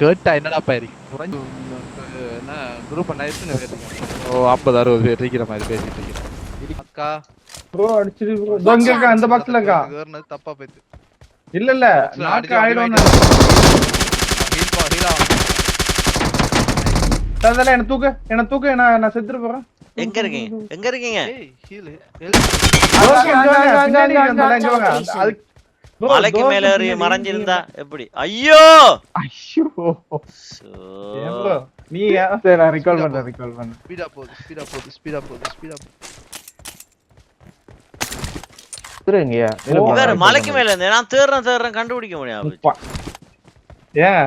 கேட்டா என்னடா பயிரி குறைஞ்சு என்ன குரூப் பேசிருக்கேன் ஓ ஐம்பது அறுபது பேர் இருக்கிற மாதிரி பேசிட்டு இருக்கேன் அக்கா ப்ரோ அடிச்சிரு ப்ரோ இருக்கா அந்த பாக்ஸ்ல தப்பா போயிட்டு இல்ல இல்ல நாக்கு ஆயிடும் தந்தல என்ன தூக்கு என்ன தூக்கு நான் நான் செத்துட்டு போறேன் எங்க இருக்கீங்க எங்க இருக்கீங்க. அது- மலைக்கு மேல மறைஞ்சிருந்தா எப்படி? ஐயோ! ஐயோ? நீ சரி நான் recall பண்றேன் recall பண்றேன். ஸ்பீடா போகுது ஸ்பீடா போகுது ஸ்பீடா போகுது ஸ்பீடா போகுது திருங்கயா இவரு மலைக்கு மேல இருந்து நான் தேடுறேன் தேடுறேன் கண்டுபிடிக்க முடியாது. ஏன்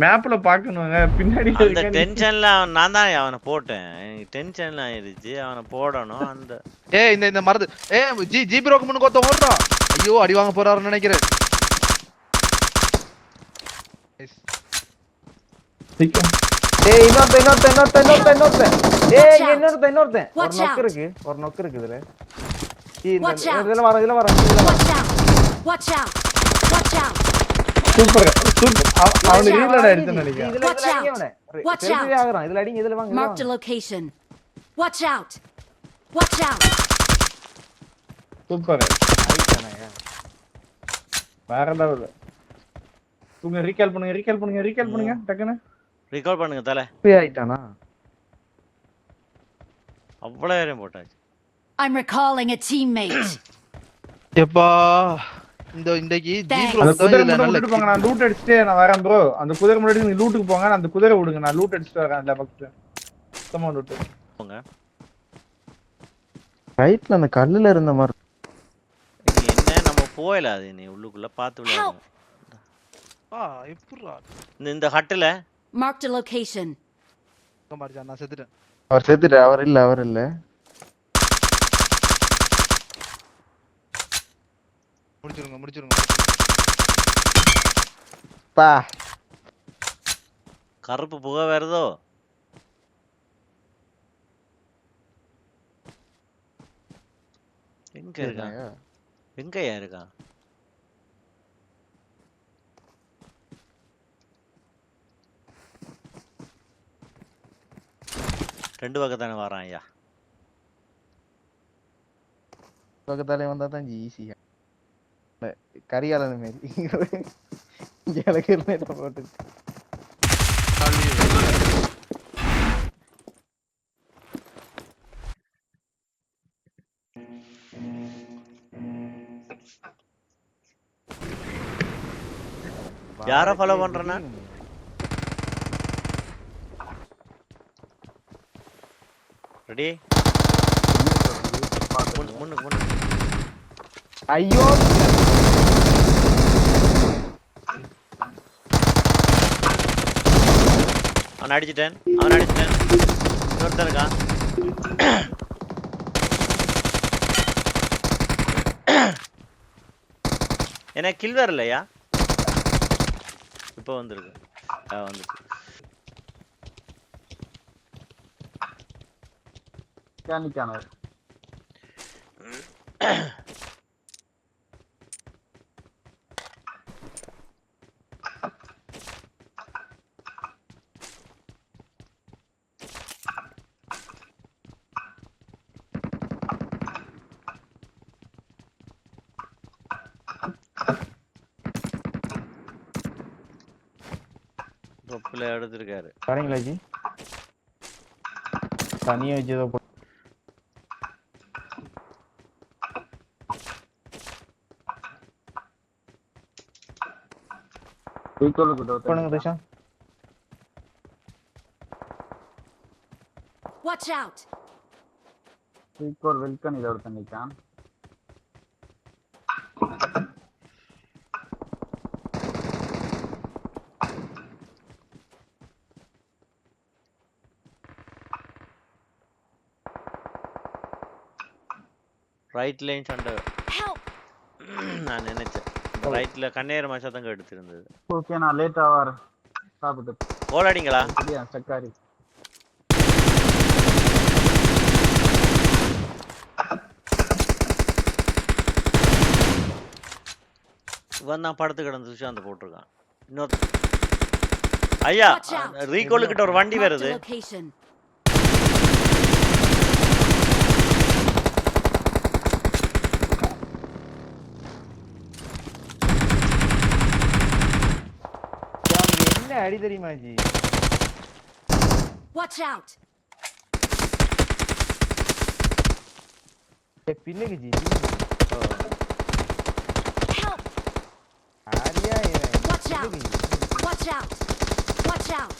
மேப்ல பாக்கணுங்க பின்னாடி அந்த டென்ஷன்ல நான் தான் அவனை போட்டேன் எனக்கு டென்ஷன்ல ஆயிருச்சு அவனை போடணும் அந்த ஏய் இந்த இந்த மரது ஏய் ஜி ஜி ப்ரோக்கு முன்னுக்கு ஒருத்தன் ஓடுறான் ஐயோ அடி வாங்க போறாருன்னு நினைக்கிறேன். ஏய் இன்னொருத்த இன்னொருத்த இன்னொருத்த இன்னொருத்த இன்னொருத்த ஏய். இன்னொருத்த இன்னொருத்த ஒரு நொக்கு. இருக்கு ஒரு நொக்கு இருக்கு இதுல ஈ, இந்த- Watch out. இதுல வர இதுல வர இதுல வர Watch out! Watch out! Watch out! Super super அவ- அவனுக்கு Watch out. ரீலோட் ஆயிடுச்சுன்னு நினைக்கிறேன் இதுல Watch இதுல out. அடிங்க அவனை Watch செல்ஃபி out. ஆகுறான் இதுல அடிங்க இதுல வாங்க இதுல Marked a வாங்க. location. Watch out! Watch out! Super ஆயிட்டானேங்க. வேற லெவல் உங்க ரீகால் பண்ணுங்க ரீகால் பண்ணுங்க ரீகால் பண்ணுங்க டக்குன்னு ரிகால் பண்ணுங்க தலை செல்ஃபி ஆயிட்டானா அவ்வளவு நேரம் போட்டாச்சு I'm recalling a teammate. எப்பா இந்த இன்றைக்கு ஜி Thanks. ப்ரோ அந்த குதிரை மட்டும் போங்க நான் லூட் அடிச்சுட்டு நான் வரேன் ப்ரோ அந்த குதிரை முன்னாடி நீங்க லூட்டுக்கு போங்க. நான் அந்த குதிரை விடுங்க. நான் லூட் அடிச்சுட்டு வரேன் அந்த பக்கத்துல சுத்தமா லூட் போங்க. ரைட்ல அந்த கல்லுல இருந்த மாதிரி. என்ன? நம்ம போயல அது நீ உள்ளுக்குள்ள பார்த்து விளையாடுங்க. ஆ எப்படிடா? இந்த இந்த ஹட்டுல. Marked a location. மாறிச்சான் நான் செத்துட்டேன். அவர் செத்துட்டு அவர் இல்ல அவர் இல்ல. முடிச்சிருங்க முடிச்சிருங்க. பா. கருப்பு புகை வருதோ எங்க இருக்கான் எங்கயா இருக்கான் ரெண்டு பக்கம் தானே வரான் ஐயா. பக்கத்தாலே வந்தா தான் ஈஸியா கரிகாலன் மாரி. எனக்கு போட்டு யாரை follow பண்றேன்னா? ரெடி? முன்னு முன்னுக்கு முன்னுக்கு ஐயோ அவன் அடிச்சிட்டேன். அவன் அடிச்சிட்டேன். ஒருத்தர் இருக்கான். என்ன கில் வரலையா? இப்போ வந்துருக்கு. ஆ வந்துருக்கு தொப்பில் எடுத்திருக்காரு. வரீங்களா ஜி. தனியா வச்சு ஏதோ பண்ணுங்க தஷா. Watch out! ரைட் லைன் சண்டை! நான் நினைச்சேன். ரைட்ல கண்ணேர் மசாதங்க எடுத்திருந்தது ஓகே நான் லேட் ஆவார் சாப்பிட்டு அடிங்களா சரியா சக்காரி இவன் தான் படுத்து கிடந்து சுஷாந்த் போட்டிருக்கான். இன்னொரு ஐயா Watch out. ரீகால் கிட்ட ஒரு வண்டி வருது. Location. அவனுக்கு என்ன அடி தெரியுமா ஜி Watch out! ஏய், பின்னுக்கு ஜி Help! ஆரியா இவன் Watch out! பின்னுக்கு ji. Watch out! Watch out!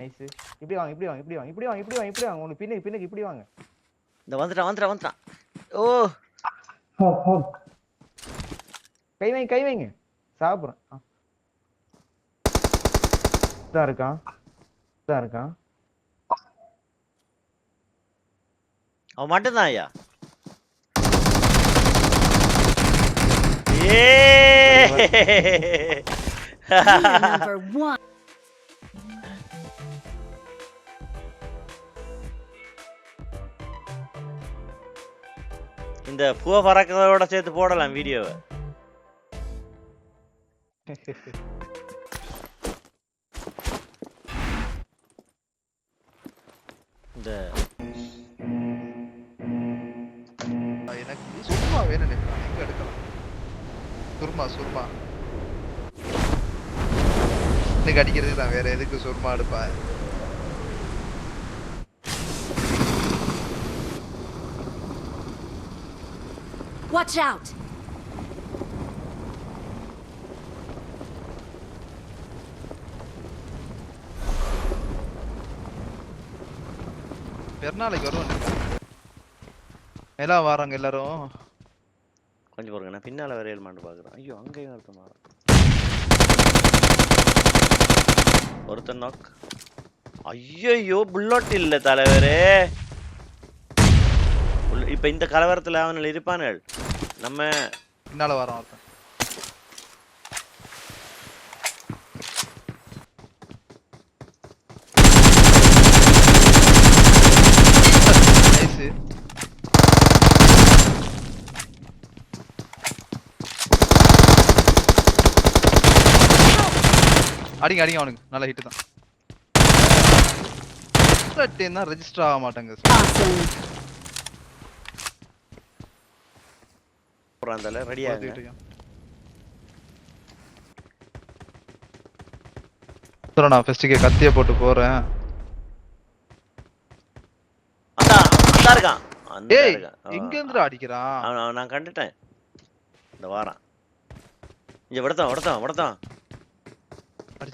Nice இப்படி வாங்க இப்படி வாங்க இப்படி வாங்க இப்படி வாங்க இப்படி வாங்க இப்படி வாங்க உங்களுக்கு பின்னுக்கு பின்னுக்கு இப்படி வாங்க இந்த வந்துட்டான் வந்துட்டான் வந்துட்டான் ஓ கை வைங்க கை வைங்க. சாப்பிட்றேன். தான் இருக்கான் தான் இருக்கான் அவன் மட்டும்தான் ஐயா. ஏ. இந்த பூவை பறக்கிறதோட சேர்த்து போடலாம் வீடியோவை. இந்த எனக்கு சுருமா வேணும் எங்க எடுக்கலாம். சுருமா சுருமா. இன்னைக்கு அடிக்கிறது தான் வேற எதுக்கு சுருமா எடுப்பா? Watch out! பெருநாளைக்கு வருவோம் எல்லாம் வராங்க எல்லாரும். கொஞ்சம் பாருங்க நான் பின்னால வரையல் மாட்டு பாக்குறேன். ஐயோ அங்கேயும் ஒருத்தன் வரான். ஒருத்தன் நாக் ஐயோ புல்லட் இல்ல தலைவரே. இப்ப இந்த கலவரத்துல அவனுள் இருப்பானுகள் நம்ம பின்னால வரோம் ஒருத்தன். அடிங்க அடிங்க அவனுக்கு. நல்ல ஹிட் தான். தான் ரெஜிஸ்டர் ஆக மாட்டாங்க Awesome. அந்த ரெடியா சரி நான் ஃபெஸ்ட்டுக்கே கத்தியை போட்டு போறேன். அந்த அந்த இருக்கான். ஏய் எங்க இருந்து அடிக்கிறான். நான் கண்டுட்டேன். இந்த வாரான். இங்க விடத்தான் விடத்தான் விடத்தான்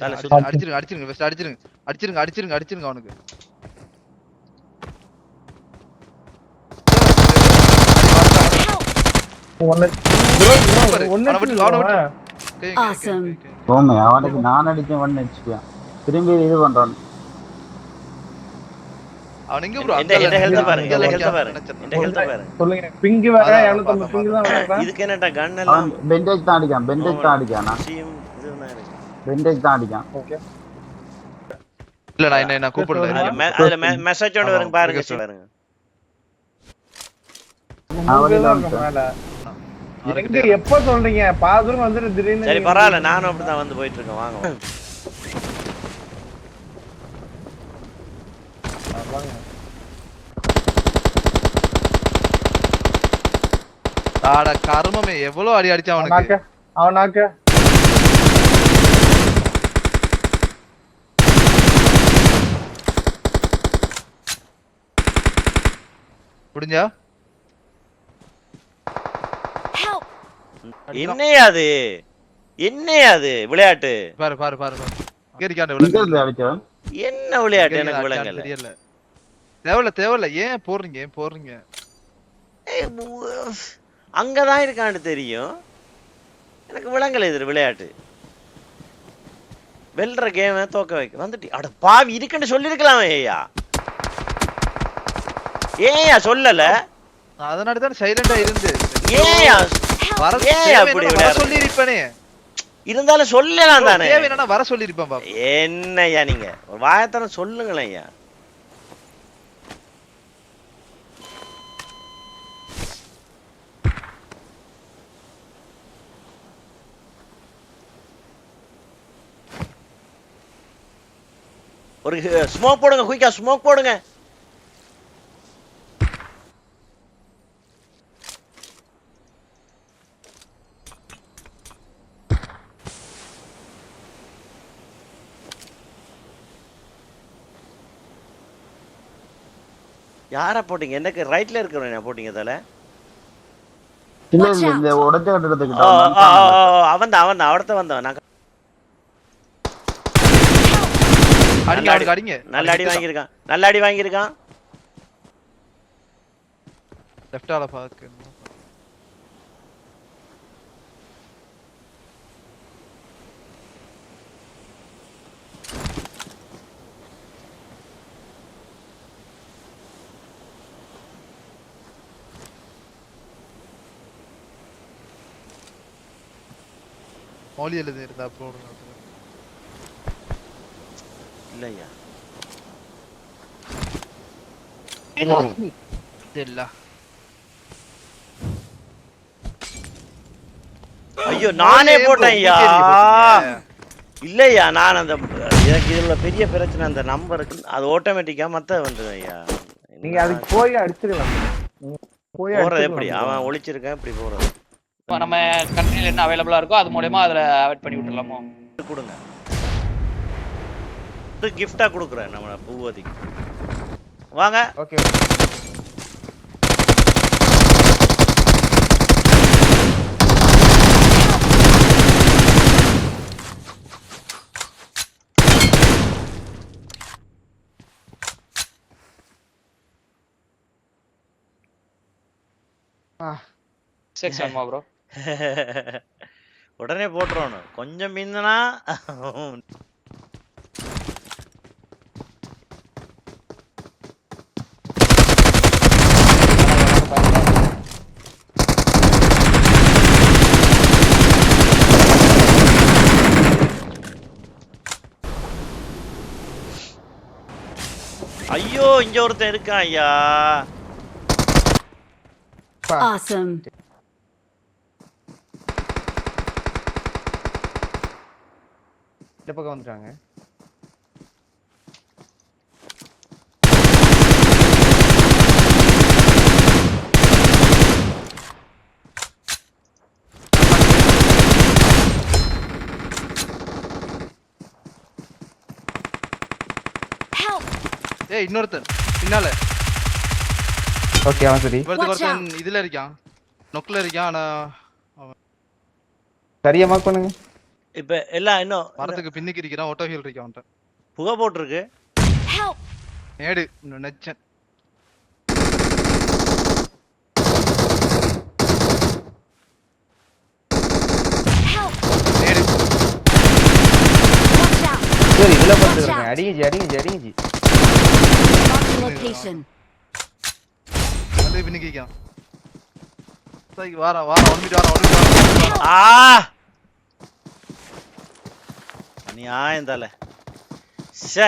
அடிச்சிருங்க, அடிச்சிருங்க, அடிச்சிருங்க அடிச்சிருங்க ஃபர்ஸ்ட் அடிச்சிருங்க. அடிச்சிருங்க அடிச்சிருங்க அடிச்சிருங்க அவனுக்கு. நான் அடிச்சேன் திரும்பி இது பண்றான். அவன் எங்க bro? இந்த இந்த அங்கெல்லாம் ஹெல்த் நிக்கிறான். பாருங்க இந்த அங்கெல்லாம் ஹெல்த் பாருங்க. நினைச்சிருந்தேன். இந்த ஹெல்த் பாருங்க. சொல்லுங்க பிங்கு வேற அதான், எழுநூத்தம்பது பார்த்தேன், பிங்கு தான் விளையாடுறான் இதுக்கு என்னடா கன் எல்லாம்? அவன் பெண்டேஜ் தான் அடிக்கான் பெண்டேஜ் தான் அடிக்கானா பெண்டேஜ் தான் அடிக்கான். ஓகே இல்ல நான் என்ன நான் கூப்பிடல. அதுல மெசேஜ் ஒன்று வருங்க பாருங்க பாருங்க எப்ப சொல்றீங்க? பாதுரும் வந்துட்டு திடீர்னு சரி பரவாயில்ல நானும் அப்படிதான் வந்து போயிட்டு இருக்கேன் வாங்க. ஆட கர்மமே எவ்வளவு அடி அடிச்சான் அவனுக்கு? அவனாக்க முடிஞ்சா! என்னையா அது? என்னையா அது? விளையாட்டு. பாரு பாரு பாரு என்ன விளையாட்டு எனக்கு விளங்கல தெரியல. தேவையில்ல தேவையில்ல. ஏன் போடுறீங்க ஏன் மு- அங்கதான் இருக்கான்னு தெரியும். எனக்கு விளங்கல இது விளையாட்டு. வெல்ற கேம தோக்க வைக்க. வந்துட்டு. அட பாவி இருக்குன்னு சொல்லிருக்கலாமே ஐயா. ஏயா சொல்லல. அதனால தான் சைலண்டா இருந்து. ஏயா வர ஏயா அப்படி வர சொல்லி இருப்பனே இருந்தாலும் சொல்லலாம் தானே. தேவைனா வர சொல்லி இருப்பேன் பாப்பா என்னய்யா நீங்க? ஒரு வாயத்தன சொல்லுங்களேன் ஐயா. ஒரு ஸ்மோக் போடுங்க குயிக்கா ஸ்மோக் போடுங்க. யாரை போட்டீங்க? எனக்கு ரைட்ல இருக்கிறவன போட்டீங்க தல இந்த உடைச்ச அவன் அவன் தான் அவன் தான் அவடத்த வந்தவன். நான் அடிங்க அவனுக்கு அடிங்க நல்ல அடி வாங்கியிருக்கான். நல்ல அடி வாங்கியிருக்கான். லெஃப்டால பாக்கு மௌலி எழுதி இருந்தா போடுங்க இல்லையா? இல்ல ஐயோ நானே போட்டேன் ஐயா. இல்லையா நான் அந்த எனக்கு இதுல பெரிய பிரச்சனை அந்த நம்பருக்கு அது ஆட்டோமேட்டிக்கா மத்த வந்துடும் ஐயா. நீங்க அதுக்கு போய் அடிச்சிருவேன் போய் போறது எப்படி? அவன் ஒளிச்சிருக்கான் இப்படி போறது. இப்போ நம்ம கண்ட்ரியில் என்ன அவைலபிளா இருக்கோ அது மூலயமா அதில் அவாய்ட் பண்ணி விட்டுலாமோ கொடுங்க. ஒரு கிஃப்டா கொடுக்குறேன் நம்ம பூவதிக்கு. வாங்க. ஓகே செக்ஸ் வேணுமா ப்ரோ உடனே போட்டுருவானு கொஞ்சம் மிந்தனா ஐயோ இங்க ஒருத்தன் இருக்கான் ஐயா. Awesome. இந்த பக்கம் வந்துட்டாங்க. Help! ஏய் இன்னொருத்தன். பின்னால. ஓகே அவன் சரி. ஒருத்தன் இதுல இருக்கான். நொக்குல இருக்கான் ஆனா சரியா மார்க் பண்ணுங்க. இப்ப எல்லாம் இன்னும் மரத்துக்கு பின்னுக்கு இருக்கிறான் ஓட்டோ ஹீல் இருக்கான் அவன்கிட்ட புகை போட்டிருக்கு. Help! நேடு இன்னும் நெச்சன். Help! நேடு Watch out! சரி இதுல அடிங்கஜி அடிங்கஜி Mark the location. அது பின்னுக்கு வாரான் வாரான் ஒன் மீட் வாரான் ஒன் மீட் வாரான் ஆ அநியாயம் தல ஷே